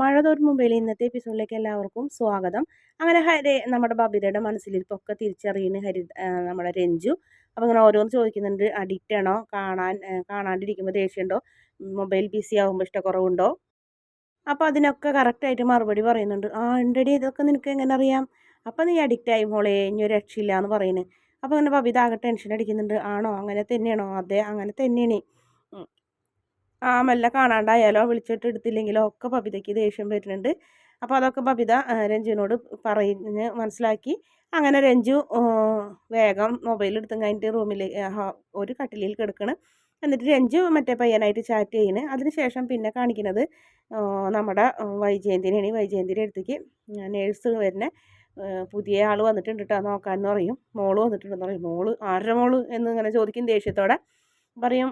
മഴ തോരും മുമ്പേലെ ഇന്നത്തെ എപ്പിസോഡിലേക്ക് എല്ലാവർക്കും സ്വാഗതം. അങ്ങനെ ഹരി നമ്മുടെ ബബിതയുടെ മനസ്സിലിരിപ്പൊക്കെ തിരിച്ചറിയുന്ന ഹരി നമ്മുടെ രഞ്ജു. അപ്പോൾ ഇങ്ങനെ ഓരോന്ന് ചോദിക്കുന്നുണ്ട് അഡിക്റ്റ് ആണോ? കാണാൻ കാണാണ്ടിരിക്കുമ്പോൾ ദേഷ്യമുണ്ടോ? മൊബൈൽ ബിസി ആകുമ്പോൾ ഇഷ്ടക്കുറവുണ്ടോ? അപ്പോൾ അതിനൊക്കെ കറക്റ്റായിട്ട് മറുപടി പറയുന്നുണ്ട്. ആ ഉണ്ടടി ഇതൊക്കെ നിനക്ക് എങ്ങനെ അറിയാം? അപ്പോൾ നീ അഡിക്റ്റ് ആയി മോളെ ഇനി ഒരു രക്ഷയില്ല എന്ന് പറയുന്നത് അപ്പോൾ അങ്ങനെ ബബിത ആകെ ടെൻഷൻ അടിക്കുന്നുണ്ട്. ആണോ? അങ്ങനെ തന്നെയാണോ? അതെ അങ്ങനെ തന്നെയാണ്. മെല്ലെ കാണാണ്ടായാലോ? വിളിച്ചിട്ട് എടുത്തില്ലെങ്കിലോ? ഒക്കെ ബബിതയ്ക്ക് ദേഷ്യം വരുന്നുണ്ട്. അപ്പോൾ അതൊക്കെ ബബിത രഞ്ജുവിനോട് പറയുന്ന മനസ്സിലാക്കി. അങ്ങനെ രഞ്ജു വേഗം മൊബൈൽ എടുത്തും കഴിഞ്ഞിട്ട് റൂമിൽ ഒരു കട്ടിലിൽ കിടക്കണം. എന്നിട്ട് രഞ്ജു മറ്റേ പയ്യനായിട്ട് ചാറ്റ് ചെയ്യണ്. അതിനുശേഷം പിന്നെ കാണിക്കുന്നത് നമ്മുടെ വൈജയന്തിനെയാണ്. വൈജയന്തിന്റെ അടുത്തേക്ക് നേഴ്സ് വരുന്ന. പുതിയ ആൾ വന്നിട്ടുണ്ട് കേട്ടോ നോക്കാമെന്ന് പറയും. മോൾ വന്നിട്ടുണ്ടെന്ന് പറയും. മോൾ ആരുടെ മോൾ എന്ന് ഇങ്ങനെ ചോദിക്കും ദേഷ്യത്തോടെ. പറയും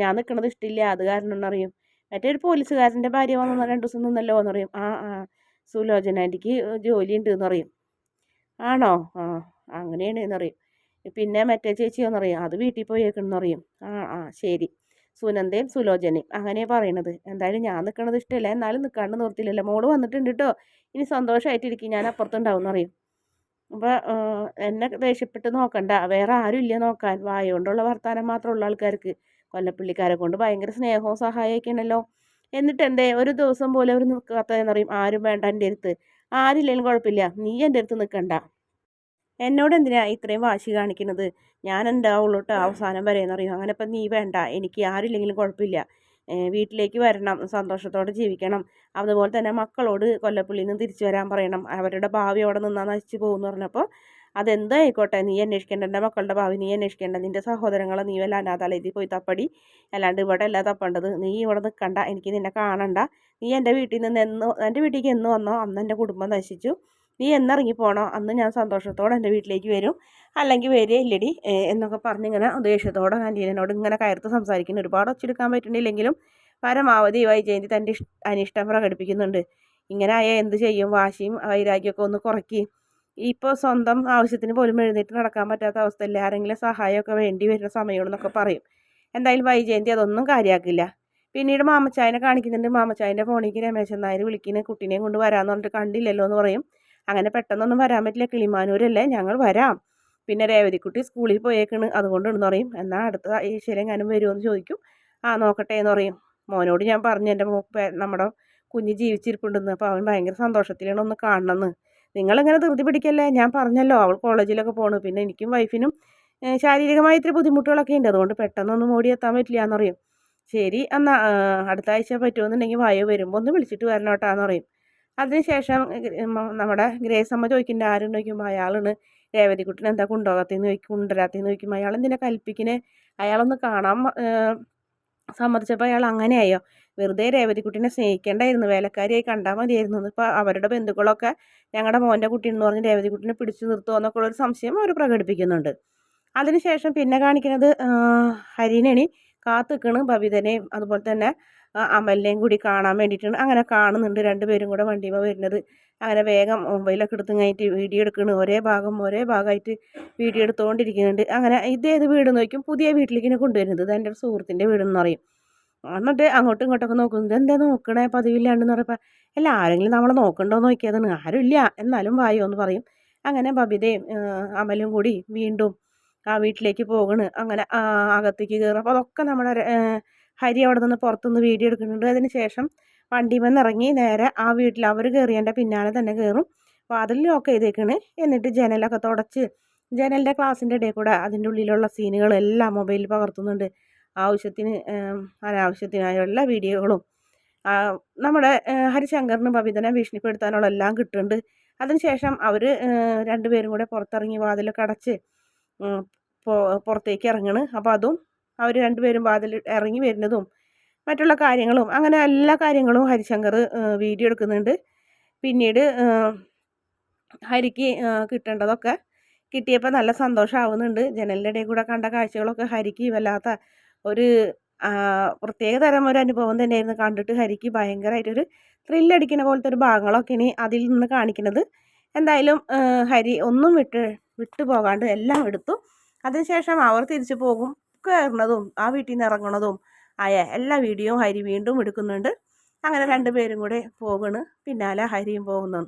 ഞാൻ നിൽക്കണത് ഇഷ്ടമില്ല അത് കാരണം അറിയും മറ്റേ ഒരു പോലീസുകാരന്റെ ഭാര്യ വന്നു രണ്ട് ദിവസം നിന്നല്ലോ എന്ന് പറയും. ആ ആ സുലോചന ആന്റിക്ക് ജോലി ഉണ്ട് എന്ന് പറയും. ആണോ? ആ അങ്ങനെയാണ് എന്ന് പറയും. പിന്നെ മറ്റേ ചേച്ചിയോന്ന് പറയും അത് വീട്ടിൽ പോയേക്കണെന്നറിയും ആ ആ ശരി. സുനന്ദയും സുലോചനയും അങ്ങനെ പറയണത്. എന്തായാലും ഞാൻ നിൽക്കണത് ഇഷ്ടമല്ല എന്നാലും നിൽക്കാണ്ട് നിർത്തില്ലല്ലോ മോൾ വന്നിട്ടുണ്ട് കേട്ടോ ഇനി സന്തോഷമായിട്ടിരിക്കും ഞാൻ അപ്പുറത്തുണ്ടാവും എന്ന് പറയും. അപ്പോൾ എന്നെ ദേഷ്യപ്പെട്ട് നോക്കണ്ട. വേറെ ആരും ഇല്ല നോക്കാൻ. വായ കൊണ്ടുള്ള വർത്തമാനം മാത്രമുള്ള ആൾക്കാർക്ക്. കൊല്ലപ്പള്ളിക്കാരെ കൊണ്ട് ഭയങ്കര സ്നേഹവും സഹായമൊക്കെയാണല്ലോ എന്നിട്ട് എന്തേ ഒരു ദിവസം പോലെ അവർ നിൽക്കാത്തതെന്ന് പറയും. ആരും വേണ്ട എന്റെ അടുത്ത്. ആരില്ലെങ്കിലും കുഴപ്പമില്ല. നീ എന്റെ അടുത്ത് നിൽക്കണ്ട എന്നോട് എന്തിനാ ഇത്രയും വാശി കാണിക്കുന്നത് ഞാൻ എന്താ കേട്ടോ അവസാനം വരെ എന്നറിയും അങ്ങനെ ഇപ്പം നീ വേണ്ട. എനിക്ക് ആരില്ലെങ്കിലും കുഴപ്പമില്ല. വീട്ടിലേക്ക് വരണം സന്തോഷത്തോടെ ജീവിക്കണം. അതുപോലെ തന്നെ മക്കളോട് കൊല്ലപ്പള്ളിയിൽ നിന്ന് തിരിച്ചു വരാൻ പറയണം. അവരുടെ ഭാവി അവിടെ നിന്നാൽ നശിച്ചു പോകുമെന്ന് പറഞ്ഞപ്പോൾ അതെന്തായിക്കോട്ടെ നീ അന്വേഷിക്കേണ്ട എന്റെ മക്കളുടെ ഭാവി നീ അന്വേഷിക്കേണ്ട നിന്റെ സഹോദരങ്ങളെ നീ വല്ല അനാഥാലയത്തിൽ പോയി തപ്പടി. അല്ലാണ്ട് ഇവിടെ അല്ല തപ്പേണ്ടത്. നീ ഇവിടെ നിൽക്കണ്ട എനിക്ക് നിന്നെ കാണണ്ട. നീ എന്റെ വീട്ടിൽ നിന്ന് എന്ന് എന്റെ വീട്ടിലേക്ക് എന്ന് വന്നോ അന്ന് എന്റെ കുടുംബം നശിച്ചു. നീ എന്നിറങ്ങി പോണോ? അന്ന് ഞാൻ സന്തോഷത്തോടെ എന്റെ വീട്ടിലേക്ക് വരും. അല്ലെങ്കിൽ വരികയില്ലടി എന്നൊക്കെ പറഞ്ഞിങ്ങനെ ദേഷ്യത്തോടെ ആന്റീനോട് ഇങ്ങനെ കയർത്ത് സംസാരിക്കുന്നു. ഒരുപാട് ഒച്ചെടുക്കാൻ പറ്റുന്നില്ലെങ്കിലും പരമാവധി വൈജയന്തി തന്റെ അനിഷ്ടം പ്രകടിപ്പിക്കുന്നുണ്ട്. ഇങ്ങനെ ആയാൽ എന്ത് ചെയ്യും? വാശിയും വൈരാഗ്യമൊക്കെ ഒന്ന് കുറയ്ക്കി. ഇപ്പോൾ സ്വന്തം ആവശ്യത്തിന് പോലും എഴുന്നേറ്റ് നടക്കാൻ പറ്റാത്ത അവസ്ഥയിൽ ആരെങ്കിലും സഹായമൊക്കെ വേണ്ടി വരുന്ന സമയമാണെന്നൊക്കെ പറയും. എന്തായാലും വൈജയന്തി അതൊന്നും കാര്യമാക്കില്ല. പിന്നീട് മാമച്ചായനെ കാണിക്കുന്നുണ്ട്. മാമച്ചായന്റെ ഫോണിലേക്ക് രമേശൻ നായർ വിളിക്കുന്ന. കുട്ടീനെയും കൊണ്ട് വരാമെന്ന് പറഞ്ഞിട്ട് കണ്ടില്ലല്ലോ എന്ന് പറയും. അങ്ങനെ പെട്ടെന്നൊന്നും വരാൻ പറ്റില്ല. കിളിമാനൂരല്ലേ ഞങ്ങൾ വരാം. പിന്നെ രേവതിക്കുട്ടി സ്കൂളിൽ പോയേക്കണ്. അതുകൊണ്ടെന്ന് പറയും. എന്നാൽ അടുത്ത ഈശ്വരൻ എങ്ങാനും വരുമോ ചോദിക്കും. ആ നോക്കട്ടെ എന്ന് പറയും. മോനോട് ഞാൻ പറഞ്ഞു എന്റെ നമ്മുടെ കുഞ്ഞ് ജീവിച്ചിരിപ്പുണ്ടെന്ന്. അപ്പോൾ അവൻ ഭയങ്കര സന്തോഷത്തിലാണ് ഒന്ന് കാണണമെന്ന് നിങ്ങളിങ്ങനെ ധൃതി പിടിക്കല്ലേ? ഞാൻ പറഞ്ഞല്ലോ അവൾ കോളേജിലൊക്കെ പോണു. പിന്നെ എനിക്കും വൈഫിനും ശാരീരികമായ ഇത്തിരി ബുദ്ധിമുട്ടുകളൊക്കെ ഉണ്ട്. അതുകൊണ്ട് പെട്ടെന്നൊന്നും ഓടി എത്താൻ പറ്റില്ല എന്നറിയും ശരി എന്നാൽ അടുത്ത ആഴ്ച പറ്റുമെന്നുണ്ടെങ്കിൽ വായു വരുമ്പോൾ ഒന്ന് വിളിച്ചിട്ട് വരണം കേട്ടോ എന്ന് പറയും. അതിനുശേഷം നമ്മുടെ ഗ്രേസമ്മ ചോദിക്കുന്നുണ്ട് ആരും ചോദിക്കുമ്പോൾ അയാളാണ് രേവതിക്കുട്ടിനെ എന്താ കൊണ്ടുപോകാത്തേന്ന് ചോദിക്കും കൊണ്ടുവരാത്തേന്ന് ചോദിക്കുമ്പോൾ അയാൾ എന്തിനാ കൽപ്പിക്കിനെ അയാളൊന്ന് കാണാൻ സമ്മതിച്ചപ്പോൾ അയാൾ അങ്ങനെയായോ? വെറുതെ രേവതിക്കുട്ടിനെ സ്നേഹിക്കേണ്ടായിരുന്നു വേലക്കാരിയായി കണ്ടാൽ മതിയായിരുന്നു. ഇപ്പോൾ അവരുടെ ബന്ധുക്കളൊക്കെ ഞങ്ങളുടെ മോന്റെ കുട്ടി എന്ന് പറഞ്ഞ് രേവതിക്കുട്ടിനെ പിടിച്ചു നിർത്തുമോ എന്നൊക്കെ ഉള്ളൊരു സംശയം അവർ പ്രകടിപ്പിക്കുന്നുണ്ട്. അതിനുശേഷം പിന്നെ കാണിക്കുന്നത് ഹരിനണി കാത്തുക്കണ് ബബിതനെയും അതുപോലെ തന്നെ അമലിനെയും കൂടി കാണാൻ വേണ്ടിയിട്ടാണ്. അങ്ങനെ കാണുന്നുണ്ട്. രണ്ടുപേരും കൂടെ വണ്ടിയുമ്പോൾ വരുന്നത്. അങ്ങനെ വേഗം മൊബൈലൊക്കെ എടുത്തു കഴിഞ്ഞിട്ട് വീഡിയോ എടുക്കുന്നു ഒരേ ഭാഗം ഒരേ ഭാഗമായിട്ട് വീഡിയോ എടുത്തുകൊണ്ടിരിക്കുന്നുണ്ട് അങ്ങനെ ഇതേത് വീട് നോക്കും പുതിയ വീട്ടിലേക്ക് കൊണ്ടുവരുന്നത്. ഇത് എന്റെ സുഹൃത്തിന്റെ വീടെന്ന് പറയും. എന്നിട്ട് അങ്ങോട്ടും ഇങ്ങോട്ടൊക്കെ നോക്കുന്നത് എന്താ നോക്കണേ? പതിവില്ലാണ്ടെന്ന് പറയുമ്പോൾ അല്ല ആരെങ്കിലും നമ്മളെ നോക്കണ്ടോ നോക്കിയതാണ് ആരുമില്ല. എന്നാലും വായോ എന്ന് പറയും. അങ്ങനെ ബബിതയും അമലും കൂടി വീണ്ടും ആ വീട്ടിലേക്ക് പോകണ്. അങ്ങനെ അകത്തേക്ക് കയറും. അപ്പോൾ അതൊക്കെ നമ്മുടെ ഹരി അവിടെ നിന്ന് പുറത്തുനിന്ന് വീഡിയോ എടുക്കുന്നുണ്ട്. അതിന് ശേഷം വണ്ടിയിൽ ഇറങ്ങി നേരെ ആ വീട്ടിൽ അവർ കയറിയതിന്റെ പിന്നാലെ തന്നെ കയറും. വാതിൽ ലോക്ക് ചെയ്തേക്കണ്. എന്നിട്ട് ജനലൊക്കെ തുടച്ച് ജനലിന്റെ ക്ലാസ്സിന്റെ ഇടയിൽ കൂടെ അതിന്റെ ഉള്ളിലുള്ള സീനുകളെല്ലാം മൊബൈലിൽ പകർത്തുന്നുണ്ട്. ആവശ്യത്തിന് അനാവശ്യത്തിനായുള്ള വീഡിയോകളും നമ്മുടെ ഹരിശങ്കറിന് ബബിതനെ ഭീഷണിപ്പെടുത്താനുള്ള എല്ലാം കിട്ടുന്നുണ്ട്. അതിനുശേഷം അവർ രണ്ടുപേരും കൂടെ പുറത്തിറങ്ങി വാതിലൊക്കെ അടച്ച് പുറത്തേക്ക് ഇറങ്ങണ്. അപ്പോൾ അതും അവർ രണ്ടുപേരും വാതിൽ ഇറങ്ങി വരുന്നതും മറ്റുള്ള കാര്യങ്ങളും അങ്ങനെ എല്ലാ കാര്യങ്ങളും ഹരിശങ്കർ വീഡിയോ എടുക്കുന്നുണ്ട്. പിന്നീട് ഹരിക്ക് കിട്ടേണ്ടതൊക്കെ കിട്ടിയപ്പോൾ നല്ല സന്തോഷമാവുന്നുണ്ട് ജനലിന്റെ ഇടയിൽ കൂടെ കണ്ട കാഴ്ചകളൊക്കെ ഹരിക്ക് വല്ലാത്ത ഒരു പ്രത്യേക തരം ഒരു അനുഭവം തന്നെയായിരുന്നു. കണ്ടിട്ട് ഹരിക്ക് ഭയങ്കരമായിട്ടൊരു ത്രില്ലടിക്കുന്ന പോലത്തെ ഒരു ഭാഗങ്ങളൊക്കെയാണ് അതിൽ നിന്ന് കാണിക്കുന്നത്. എന്തായാലും ഹരി ഒന്നും വിട്ട് വിട്ടു പോകാണ്ട് എല്ലാം എടുത്തു. അതിനുശേഷം അവർ തിരിച്ചു പോകും. കയറുന്നതും ആ വീട്ടിൽ നിന്ന് ഇറങ്ങണതും ആയ എല്ലാ വീഡിയോയും ഹരി വീണ്ടും എടുക്കുന്നുണ്ട്. അങ്ങനെ രണ്ടുപേരും കൂടെ പോകണ്. പിന്നാലെ ഹരിയും പോകുന്നു.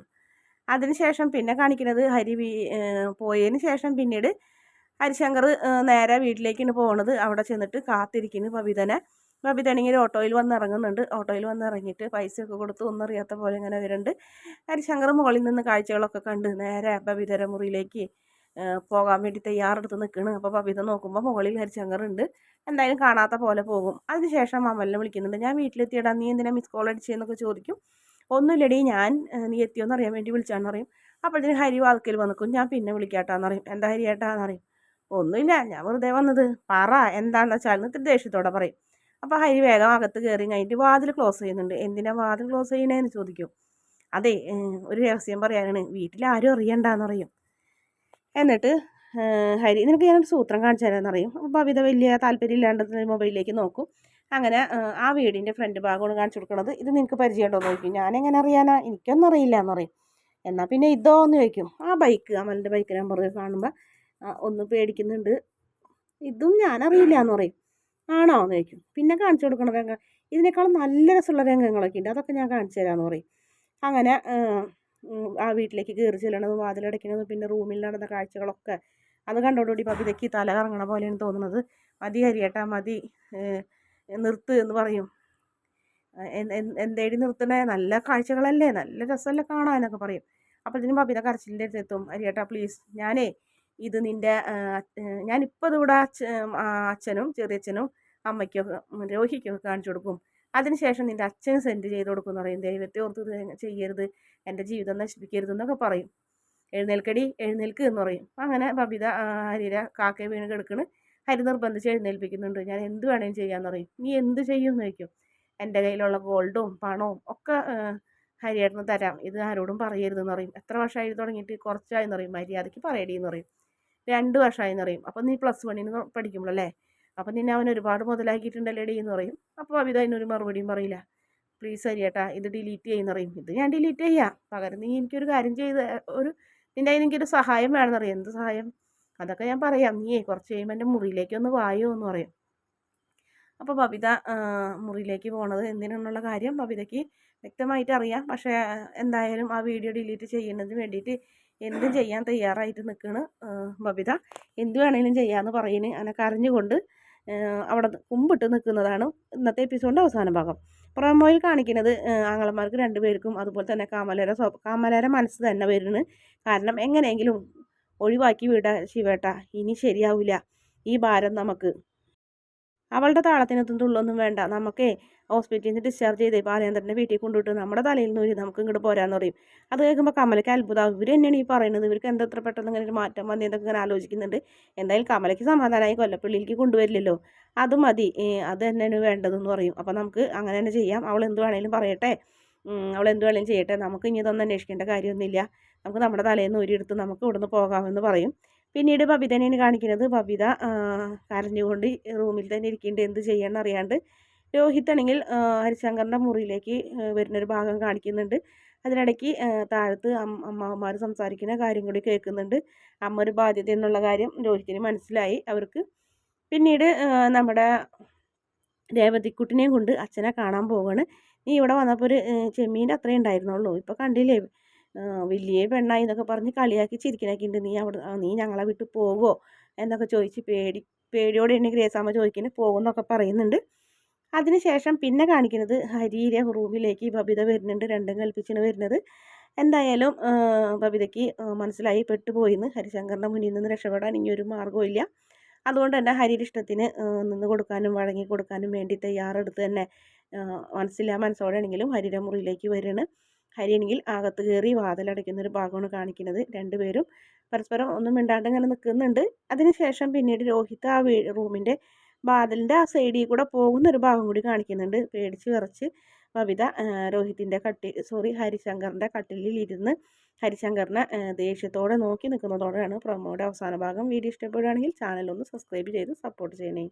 അതിനുശേഷം പിന്നെ കാണിക്കുന്നത് ഹരി പോയതിന് ശേഷം പിന്നീട് ഹരിശങ്കർ നേരെ വീട്ടിലേക്കാണ് പോകുന്നത് അവിടെ ചെന്നിട്ട് കാത്തിരിക്കുന്നു ബബിതനെ ബബിതനെങ്കിൽ ഓട്ടോയിൽ വന്ന് ഇറങ്ങുന്നുണ്ട് ഓട്ടോയിൽ വന്ന് ഇറങ്ങിയിട്ട് പൈസയൊക്കെ കൊടുത്ത്. ഒന്നും അറിയാത്ത പോലെ ഇങ്ങനെ വരുന്നുണ്ട് ഹരിശങ്കർ മുകളിൽ നിന്ന് കാഴ്ചകളൊക്കെ കണ്ട് നേരെ ബബിതര മുറിയിലേക്ക് പോകാൻ വേണ്ടി തയ്യാറെടുത്ത് നിൽക്കുകയാണ് അപ്പോൾ പവിത നോക്കുമ്പോൾ മുകളിൽ ഹരിശങ്കറുണ്ട് എന്തായാലും കാണാത്ത പോലെ പോകും. അതിനുശേഷം അമലിനെ വിളിക്കുന്നുണ്ട്. ഞാൻ വീട്ടിലെത്തിയിടാം. നീ എന്തിനാ മിസ് കോൾ അടിച്ചതെന്നൊക്കെ ചോദിക്കും. ഒന്നുമില്ലടി. ഞാൻ നീ എത്തിയോന്ന് അറിയാൻ വേണ്ടി വിളിച്ചാന്ന് പറയും. അപ്പോഴത്തേന് ഹരി വാതിക്കൽ വന്നിക്കും ഞാൻ പിന്നെ വിളിക്കാട്ടാന്ന് പറയും. എന്താ ഹരി ഏട്ടാന്ന് പറയും? ഒന്നുമില്ല. ഞാൻ വെറുതെ വന്നത്. പറ. എന്താണെന്ന് വെച്ചാൽ ഇത്തിരി ദേഷ്യത്തോടെ പറയും. അപ്പോൾ ഹരി വേഗം അകത്ത് കയറി കഴിഞ്ഞിട്ട് വാതിൽ ക്ലോസ് ചെയ്യുന്നുണ്ട്. എന്തിനാ വാതിൽ ക്ലോസ് ചെയ്യണേന്ന്? ചോദിക്കും. അതെ ഒരു രഹസ്യം പറയാനാണ്. വീട്ടിൽ ആരും അറിയണ്ടെന്ന് പറയും. എന്നിട്ട് ഹരി നിനക്ക് ഞാനൊരു സൂത്രം കാണിച്ചു തരാമെന്ന് അറിയും അപ്പോൾ അവിത വലിയ താല്പര്യം ഇല്ലാണ്ട് മൊബൈലിലേക്ക് നോക്കും. അങ്ങനെ ആ വീടിന്റെ ഫ്രണ്ട് ഭാഗമാണ് കാണിച്ചു കൊടുക്കുന്നത് ഇത് നിനക്ക് പരിചയമുണ്ടോ എന്ന് ചോദിക്കും. ഞാനെങ്ങനെ അറിയാനാ? എനിക്കൊന്നും അറിയില്ല എന്ന് പറയും എന്നാൽ പിന്നെ ഇതോ എന്ന് ചോദിക്കും. ആ ബൈക്ക് അമലിന്റെ ബൈക്ക് നമ്പർ കാണുമ്പോൾ ഒന്ന് പേടിക്കുന്നുണ്ട്. ഇതും ഞാൻ അറിയില്ല എന്ന് പറയും. ആണോ എന്ന് ചോദിക്കും. പിന്നെ കാണിച്ചു കൊടുക്കണ രംഗം ഇതിനേക്കാളും നല്ല രസമുള്ള രംഗങ്ങളൊക്കെ ഉണ്ട്. അതൊക്കെ ഞാൻ കാണിച്ചു തരാമെന്ന് പറയും. അങ്ങനെ ആ വീട്ടിലേക്ക് കയറി ചെല്ലണതും വാതിലടയ്ക്കണതും പിന്നെ റൂമിൽ നടന്ന കാഴ്ചകളൊക്കെ അത് കണ്ടോടുകൂടി പകുതിക്ക് തല കറങ്ങണ പോലെയാണ് തോന്നുന്നത്. മതി കരിയേട്ടാ മതി. നിർത്ത് എന്ന് പറയും. എന്തേടി നിർത്തണേ? നല്ല കാഴ്ചകളല്ലേ? നല്ല രസമല്ലേ കാണാനൊക്കെ പറയും. അപ്പോഴത്തേനും ബബിത കരച്ചിലിന്റെ അടുത്ത് എത്തും. അരിയേട്ടാ പ്ലീസ് ഞാനേ ഇത് നിന്റെ ഞാനിപ്പോൾ ഇതിവിടെ അച്ഛനും ചെറിയച്ഛനും അമ്മയ്ക്കൊക്കെ രോഹിക്കൊക്കെ കാണിച്ചു കൊടുക്കും. അതിനുശേഷം നിന്റെ അച്ഛൻ സെൻഡ് ചെയ്ത് കൊടുക്കും എന്ന് പറയും ദൈവത്തെ ഓർത്ത് ചെയ്യരുത്. എന്റെ ജീവിതം നശിപ്പിക്കരുത് എന്നൊക്കെ പറയും. എഴുന്നേൽക്കടി എഴുന്നേൽക്ക് എന്ന് പറയും. അങ്ങനെ ബബിത ഹരിര കാക്കയെ വീണ് കിടക്കണ്. ഹരി നിർബന്ധിച്ച് എഴുന്നേൽപ്പിക്കുന്നുണ്ട്. ഞാൻ എന്ത് വേണേലും ചെയ്യാന്ന് പറയും. നീ എന്ത് ചെയ്യും എന്ന് ചോദിക്കും. എന്റെ കയ്യിലുള്ള ഗോൾഡും പണവും ഒക്കെ ഹരിയേട്ടന് തരാം. ഇത് ആരോടും പറയരുതെന്ന് പറയും. എത്ര വർഷമായി തുടങ്ങിയിട്ട്? കുറച്ചായെന്ന് പറയും. മര്യാദയ്ക്ക് പറയടി എന്ന് പറയും. രണ്ട് വർഷമായെന്ന് പറയും. അപ്പം നീ പ്ലസ് വണ്ണിന് പഠിക്കുമ്പോഴല്ലേ? അപ്പം നിന്നെ അവൻ ഒരുപാട് മുതലാക്കിയിട്ടുണ്ടല്ലേ ഡി എന്ന് പറയും. അപ്പോൾ അവിത അതിനൊരു മറുപടിയും പറയില്ല. പ്ലീസ് അരിയേട്ടാ ഇത് ഡിലീറ്റ് ചെയ്യുന്ന പറയും. ഇത് ഞാൻ ഡിലീറ്റ് ചെയ്യാം. പകരം നീ എനിക്കൊരു കാര്യം ചെയ്ത് ഒരു നിന്റെ കയ്യിൽ എനിക്കൊരു സഹായം വേണമെന്നറിയാം. എന്ത് സഹായം? അതൊക്കെ ഞാൻ പറയാം. നീ കുറച്ച് കഴിയുമ്പോൾ എന്റെ മുറിയിലേക്ക് ഒന്ന് വായോ എന്ന് പറയും. അപ്പോൾ ബബിത മുറിയിലേക്ക് പോണത് എന്തിനാണെന്നുള്ള കാര്യം ബബിതയ്ക്ക് വ്യക്തമായിട്ട് അറിയാം. പക്ഷേ എന്തായാലും ആ വീഡിയോ ഡിലീറ്റ് ചെയ്യുന്നതിന് വേണ്ടിയിട്ട് എന്തും ചെയ്യാൻ തയ്യാറായിട്ട് നിൽക്കുകയാണ് ബബിത എന്ത് വേണമെങ്കിലും ചെയ്യാമെന്ന് പറയുന്നത് അങ്ങനെ കരഞ്ഞുകൊണ്ട് അവിടെ കുമ്പിട്ട് നിൽക്കുന്നതാണ് ഇന്നത്തെ എപ്പിസോഡിന്റെ അവസാന ഭാഗം. പ്രൊമോയിൽ കാണിക്കുന്നത് ആങ്ങളമാർക്ക് രണ്ടുപേർക്കും അതുപോലെ തന്നെ കാമലര കാമലര മനസ്സ് തന്നെ വരുന്നു. കാരണം എങ്ങനെയെങ്കിലും ഒഴിവാക്കി വിട ശിവേട്ട ഇനി ശരിയാവില്ല. ഈ ഭാരം നമുക്ക് അവളുടെ താളത്തിനൊത്തും തുള്ളൊന്നും വേണ്ട. നമുക്കേ ഹോസ്പിറ്റലിൽ നിന്ന് ഡിസ്ചാർജ് ചെയ്തേ ബാലേന്ദ്രന്റെ വീട്ടിൽ കൊണ്ടുവിട്ട് നമ്മുടെ തലയിൽ നിന്ന് ഒരു നമുക്ക് ഇങ്ങോട്ട് പോരാന്ന് പറയും. അത് കേൾക്കുമ്പോൾ കമലയ്ക്ക് അത്ഭുതം. ഇവർ തന്നെയാണ് ഈ പറയുന്നത്. ഇവർക്ക് എന്തെത്ര പെട്ടെന്ന് ഇങ്ങനെ ഒരു മാറ്റം വന്നതൊക്കെ ഇങ്ങനെ ആലോചിക്കുന്നുണ്ട്. എന്തായാലും കമലയ്ക്ക് സമാധാനമായി കൊല്ലപ്പള്ളിയിലേക്ക് കൊണ്ടുവരില്ലല്ലോ. അത് മതി. അത് തന്നെയാണ് വേണ്ടതെന്ന് പറയും. അപ്പോൾ നമുക്ക് അങ്ങനെ തന്നെ ചെയ്യാം. അവൾ എന്ത് വേണേലും പറയട്ടെ. അവൾ എന്ത് വേണേലും ചെയ്യട്ടെ. നമുക്ക് ഇനി ഇതൊന്നും അന്വേഷിക്കേണ്ട കാര്യമൊന്നുമില്ല. നമുക്ക് നമ്മുടെ തലയിൽ നിന്ന് ഒരിടത്ത് നമുക്ക് ഇവിടുന്ന് പോകാമെന്ന് പറയും. പിന്നീട് ബബിതനെയാണ് കാണിക്കുന്നത്. ബബിത കരഞ്ഞുകൊണ്ട് റൂമിൽ തന്നെ ഇരിക്കേണ്ടത് എന്ത് ചെയ്യണം അറിയാണ്ട്. രോഹിത് ആണെങ്കിൽ ഹരിശങ്കറിന്റെ മുറിയിലേക്ക് വരുന്നൊരു ഭാഗം കാണിക്കുന്നുണ്ട്. അതിനിടയ്ക്ക് താഴത്ത് അമ്മമാർ സംസാരിക്കുന്ന കാര്യം കൂടി കേൾക്കുന്നുണ്ട്. അമ്മ ഒരു ബാധ്യത എന്നുള്ള കാര്യം രോഹിത്തിന് മനസ്സിലായി. അവർക്ക് പിന്നീട് നമ്മുടെ രേവതിക്കുട്ടിനെയും കൊണ്ട് അച്ഛനെ കാണാൻ പോവാണ്. നീ ഇവിടെ വന്നപ്പോൾ ഒരു ചെമ്മീന്റെ അത്രേ ഉണ്ടായിരുന്നുള്ളൂ. ഇപ്പോൾ കണ്ടില്ലേ? വലിയ പെണ്ണായി എന്നൊക്കെ പറഞ്ഞ് കളിയാക്കി ചിരിക്കണൊക്കെ നീ അവിടെ നീ ഞങ്ങളെ വിട്ട് പോകുമോ എന്നൊക്കെ ചോദിച്ച് പേടി പേടിയോടെ എന്നെ ഗ്രേസാമ്മ ചോദിക്കുന്നത് പോകുമെന്നൊക്കെ പറയുന്നുണ്ട്. അതിനുശേഷം പിന്നെ കാണിക്കുന്നത് ഹരിയിലെ റൂമിലേക്ക് ബബിത വരുന്നുണ്ട്. രണ്ടും കൽപ്പിച്ചാണ് വരുന്നത്. എന്തായാലും ബബിതയ്ക്ക് മനസ്സിലായി പെട്ടുപോയിന്ന് ഹരിശങ്കറിന്റെ മുന്നിൽ നിന്ന് രക്ഷപ്പെടാൻ ഇനിയൊരു മാർഗവും ഇല്ല. അതുകൊണ്ട് തന്നെ ഹരിയുടെ ഇഷ്ടത്തിന് നിന്ന് കൊടുക്കാനും വഴങ്ങി കൊടുക്കാനും വേണ്ടി തയ്യാറെടുത്ത് തന്നെ മനസ്സില്ല മനസ്സോടെയാണെങ്കിലും ഹരിയുടെ മുറിയിലേക്ക് വരികയാണ്. ഹരിയാണെങ്കിൽ അകത്ത് കയറി വാതിലടയ്ക്കുന്ന ഒരു ഭാഗമാണ് കാണിക്കുന്നത്. രണ്ടുപേരും പരസ്പരം ഒന്നും മിണ്ടാണ്ട് ഇങ്ങനെ നിൽക്കുന്നുണ്ട്. അതിനുശേഷം പിന്നീട് രോഹിത് ആ വീ റൂമിന്റെ വാതിലിന്റെ ആ സൈഡിൽ കൂടെ പോകുന്ന ഒരു ഭാഗം കൂടി കാണിക്കുന്നുണ്ട്. പേടിച്ച് വിറച്ച് ബബിത രോഹിത്തിന്റെ കട്ടിൽ സോറി ഹരിശങ്കറിന്റെ കട്ടിലിൽ ഇരുന്ന് ഹരിശങ്കറിനെ ദേഷ്യത്തോടെ നോക്കി നിൽക്കുന്നതോടെയാണ് പ്രൊമോയുടെ അവസാന ഭാഗം. വീഡിയോ ഇഷ്ടപ്പെടുകയാണെങ്കിൽ ചാനൽ ഒന്ന് സബ്സ്ക്രൈബ് ചെയ്ത് സപ്പോർട്ട് ചെയ്യണേ.